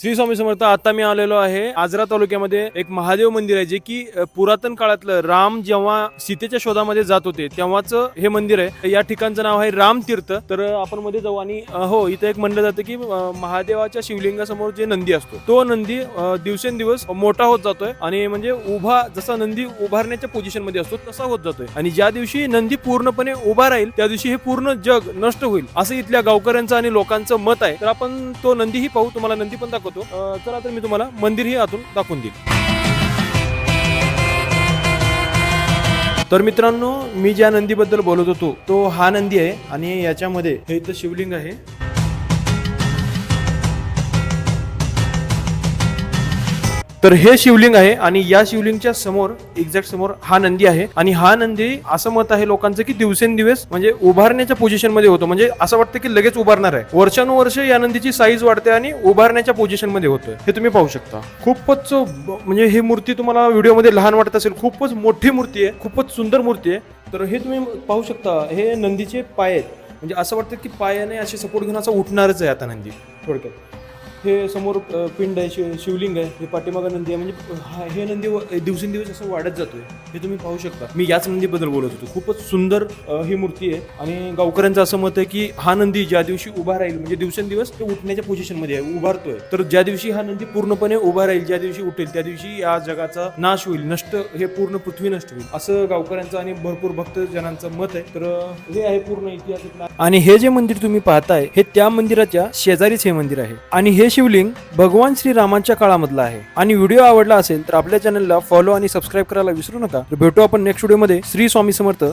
श्री स्वामी समर्थ आता मी आलेलो आहे आजरा तालुक्यामध्ये एक महादेव मंदिर आहे जे की पुरातन काळातलं राम जेव्हा सीतेच्या शोधामध्ये जात होते तेव्हाच हे मंदिर आहे. या ठिकाणचं नाव आहे राम तीर्थ. तर आपण मध्ये जाऊ आणि हो इथं एक म्हणलं जातं की महादेवाच्या शिवलिंगासमोर जे नंदी असतो तो नंदी दिवसेंदिवस मोठा होत जातोय आणि म्हणजे उभा जसा नंदी उभारण्याच्या पोझिशनमध्ये असतो तसा होत जातोय. आणि ज्या दिवशी नंदी पूर्णपणे उभा राहील त्या दिवशी हे पूर्ण जग नष्ट होईल असं इथल्या गावकऱ्यांचं आणि लोकांचं मत आहे. तर आपण तो नंदीही पाहू तुम्हाला नंदी पण दाखवतो. अं, चला तर मी तुम्हाला मंदिरही आतून दाखवून देईल. तर मित्रांनो मी ज्या नंदीबद्दल बोलत होतो तो हा नंदी आहे आणि याच्यामध्ये हे इथं शिवलिंग आहे. तर हे शिवलिंग आहे आणि या शिवलिंगच्या समोर एक्झॅक्ट समोर हा नंदी आहे. आणि हा नंदी असं मत आहे लोकांचं की दिवसेंदिवस म्हणजे उभारण्याच्या पोझिशनमध्ये होतो. म्हणजे असं वाटतं की लगेच उभारणार आहे. वर्षानुवर्ष या नंदीची साईज वाढते आणि उभारण्याच्या पोझिशनमध्ये होतोय. हे तुम्ही पाहू शकता. खूपच म्हणजे ही मूर्ती तुम्हाला व्हिडिओमध्ये लहान वाटत असेल. खूपच मोठी मूर्ती आहे. खूपच सुंदर मूर्ती आहे. तर हे तुम्ही पाहू शकता. हे नंदीचे पाय आहेत. म्हणजे असं वाटतं की पायाने असे सपोर्ट घेऊन असं उठणारच आहे आता नंदी. थोडक्यात. हे समोर पिंड आहे शिव शिवलिंग आहे हे पाठीमागं नंदी आहे. म्हणजे हा- हे नंदी व- दिवसेंदिवस असं वाढत जातोय. हे तुम्ही पाहू शकता. मी याच नंदीबद्दल बोलत होतो. खूपच सुंदर ही मूर्ती आहे. आणि गावकऱ्यांचं असं मत आहे की हा नंदी ज्या दिवशी उभा राहील म्हणजे दिवसेंदिवस तो उठण्याच्या पोझिशनमध्ये आहे उभारतोय. तर ज्या दिवशी हा नंदी पूर्णपणे उभा राहील ज्या दिवशी उठेल त्या दिवशी या जगाचा नाश होईल नष्ट हे पूर्ण पृथ्वी नष्ट होईल असं गावकऱ्यांचं आणि भरपूर भक्तजनांचं मत आहे. तर हे आहे पूर्ण इतिहास आणि हे जे मंदिर तुम्ही पाहताय हे त्या मंदिराच्या शेजारीच हे मंदिर आहे. आणि हे शिवलिंग भगवान श्रीरामांच्या काळामधलं आहे. आणि व्हिडिओ आवडला असेल तर आपल्या चॅनलला फॉलो आणि सबस्क्राईब करायला विसरू नका. तर भेटू आपण नेक्स्ट व्हिडिओमध्ये श्री स्वामी समर्थ.